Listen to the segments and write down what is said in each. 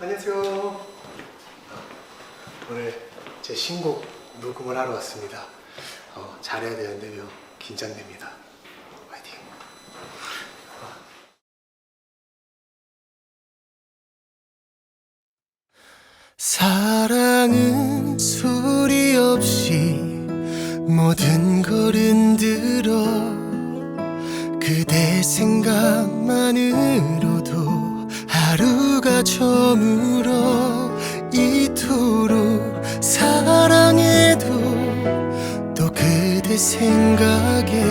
안녕하세요. 오늘 제 신곡 녹음을 하러 왔습니다. 어, 잘해야 되는데요. 긴장됩니다. 사랑은 소리 없이 모든 걸 흔들어 그대 생각만으로도 하루가 저물어 이토록 사랑해도 또 그대 생각에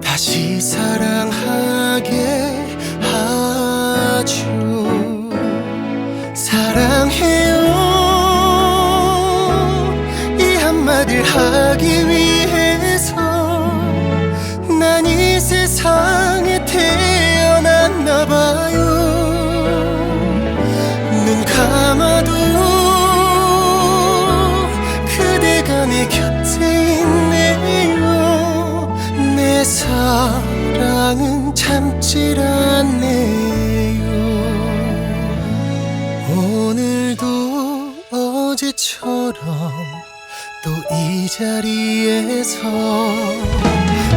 다시 사랑하 내 곁에 있네요 내 사랑은 참질 않네요 오늘도 어제처럼 또 이 자리에서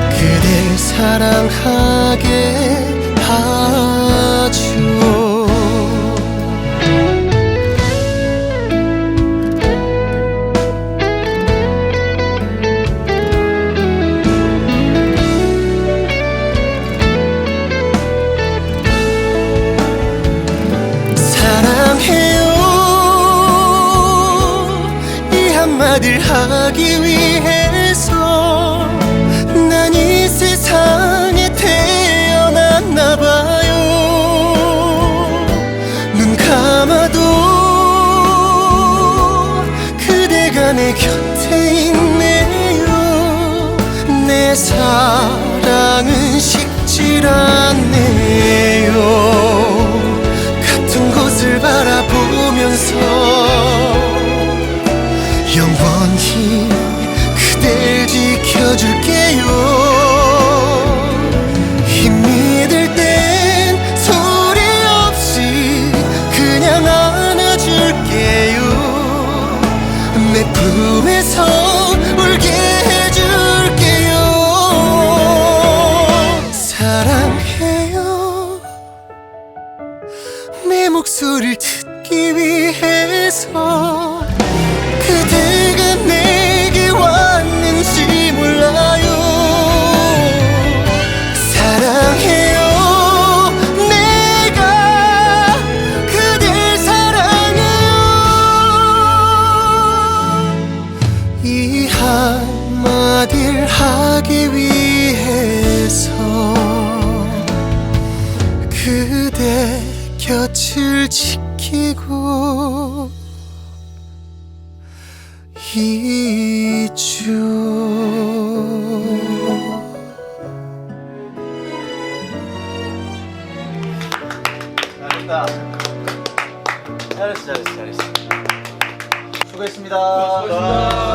그댈 사랑하게 하 한마디를 하기 위해서 난 이 세상에 태어났나 봐요. 눈 감아도 그대가 내 곁에 있네요. 내 사랑은 식질 않네 영원히 그댈 지켜줄게요. 힘이 들 땐 소리 없이 그냥 안아줄게요. 내 품에서 울게 해줄게요. 사랑해요. 내 목소리를 듣기 위해서 한마디를 하기 위해서 그대 곁을 지키고 있죠. 잘했다. 잘했어, 잘했어, 잘했어. 수고했습니다. 수고했습니다.